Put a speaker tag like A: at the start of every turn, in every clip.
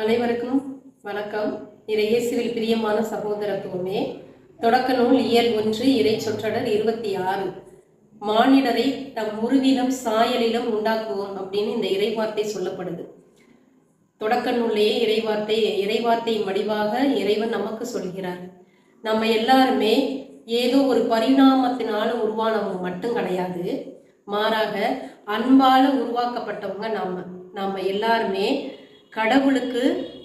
A: அனைவருக்கும் வணக்கம். இறையேசுவில் பிரியமான சகோதரத்துவமே தொடக்க நூல் இயல் ஒன்று இறை சொற்றடர் இருபத்தி ஆறு மானிடரை தம் உருவிலும் சாயலிலும் உண்டாக்குவோம் அப்படின்னு இந்த இறைவார்த்தை சொல்லப்படுது. தொடக்க நூல்லையே இறைவார்த்தை இறைவார்த்தையின் வடிவாக இறைவன் நமக்கு சொல்கிறார். நம்ம எல்லாருமே ஏதோ ஒரு பரிணாமத்தினால உருவானவங்க மட்டும் கிடையாது. மாறாக அன்பால உருவாக்கப்பட்டவங்க நாம. நாம எல்லாருமே கடவுளுக்கு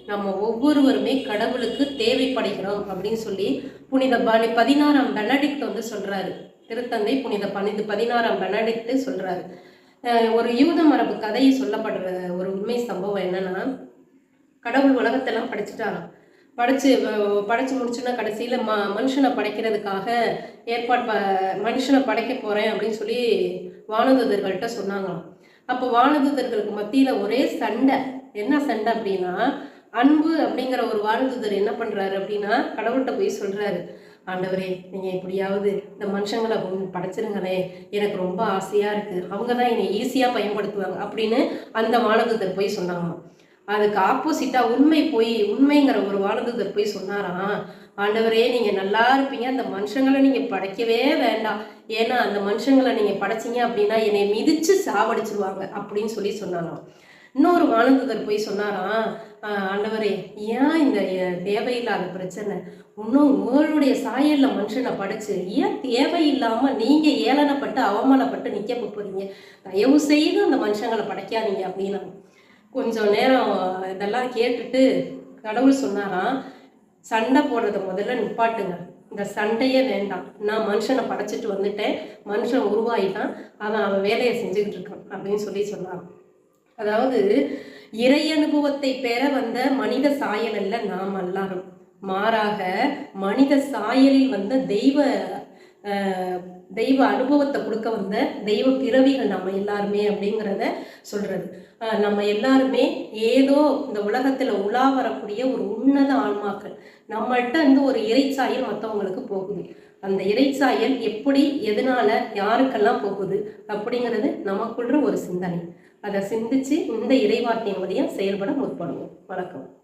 A: நம்ம ஒவ்வொருவருமே கடவுளுக்கு தேவைப்படுகிறோம் அப்படின்னு சொல்லி புனித பனி பதினாறாம் பெனடிக்ட் வந்து சொல்கிறாரு திருத்தந்தை புனித பனிது பதினாறாம் பெனடிக்ட் சொல்கிறாரு ஒரு யூத மரபு கதையை சொல்லப்படுற ஒரு உண்மை சம்பவம் என்னன்னா கடவுள் உலகத்தெல்லாம் படிச்சுட்டாராம். படைச்சு படைச்சு முடிச்சுன்னா கடைசியில் ம மனுஷனை படைக்கிறதுக்காக ஏற்பாடு ப மனுஷனை படைக்க போகிறேன் அப்படின்னு சொல்லி வானதூதர்கள்ட்ட சொன்னாங்களாம். அப்போ வானதூதர்களுக்கு மத்தியில் ஒரே சண்டை. என்ன சண்டை அப்படின்னா அன்பு அப்படிங்கிற ஒரு வாழ்ந்துதர் என்ன பண்ணுறாரு அப்படின்னா கடவுள்கிட்ட போய் சொல்கிறாரு ஆண்டவரே நீங்கள் எப்படியாவது இந்த மனுஷங்களை படைச்சிருங்களே எனக்கு ரொம்ப ஆசையாக இருக்குது அவங்க தான் என்னை ஈஸியாக பயன்படுத்துவாங்க அப்படின்னு அந்த வானதூதர் போய் சொன்னாங்க அதுக்கு ஆப்போசிட்டாக உண்மை போய் உண்மைங்கிற ஒரு வானதூதர் போய் சொன்னாராம். ஆண்டவரே நீங்கள் நல்லா இருப்பீங்க. அந்த மனுஷங்களை நீங்கள் படைக்கவே வேண்டாம். ஏன்னா அந்த மனுஷங்களை நீங்கள் படைச்சீங்க அப்படின்னா என்னை மிதித்து சாவடிச்சிருவாங்க அப்படின்னு சொல்லி சொன்னாராம் இன்னொரு ஆனந்ததர் போய் சொன்னாராம் ஆண்டவரே ஏன் இந்த தேவையில்லாத பிரச்சனை? இன்னும் உங்களுடைய சாயல்ல மனுஷனை படைச்சு ஏன் தேவையில்லாம நீங்க ஏளனப்பட்டு அவமானப்பட்டு நிக்க போறீங்க? தயவு செய்து அந்த மனுஷங்களை படைக்காதீங்க அப்படின்னு கொஞ்சம் நேரம் இதெல்லாம் கேட்டுட்டு கடவுள் சொன்னாராம் சண்டை போடுறத முதல்ல நிப்பாட்டுங்க. இந்த சண்டையே வேண்டாம். நான் மனுஷனை படைச்சிட்டு வந்துட்டேன். மனுஷன் உருவாயிட்டான். அவன் அவன் வேலையை செஞ்சுக்கிட்டு இருக்கான் அப்படின்னு சொல்லி சொன்னான் அதாவது இறை அனுபவத்தை பெற வந்த மனித சாயல் அல்ல நாம் எல்லாரும் மாறாக மனித சாயலில் வந்த தெய்வ தெய்வ அனுபவத்தை கொடுக்க வந்த தெய்வ பிறவிகள் நம்ம எல்லாருமே அப்படிங்கிறத சொல்றது. நம்ம எல்லாருமே ஏதோ இந்த உலகத்துல உலா வரக்கூடிய ஒரு உன்னத ஆன்மாக்கள். நம்மள்கிட்ட இருந்து ஒரு இறைச்சாயல் மற்றவங்களுக்கு போகுது. அந்த இறைச்சாயல் எப்படி எதனால யாருக்கெல்லாம் போகுது அப்படிங்கிறது நமக்குள்ள ஒரு சிந்தனை. அதை சிந்திச்சு இந்த இறைவார்த்தையின் வழியா செயல்பட முற்படுவோம். வணக்கம்.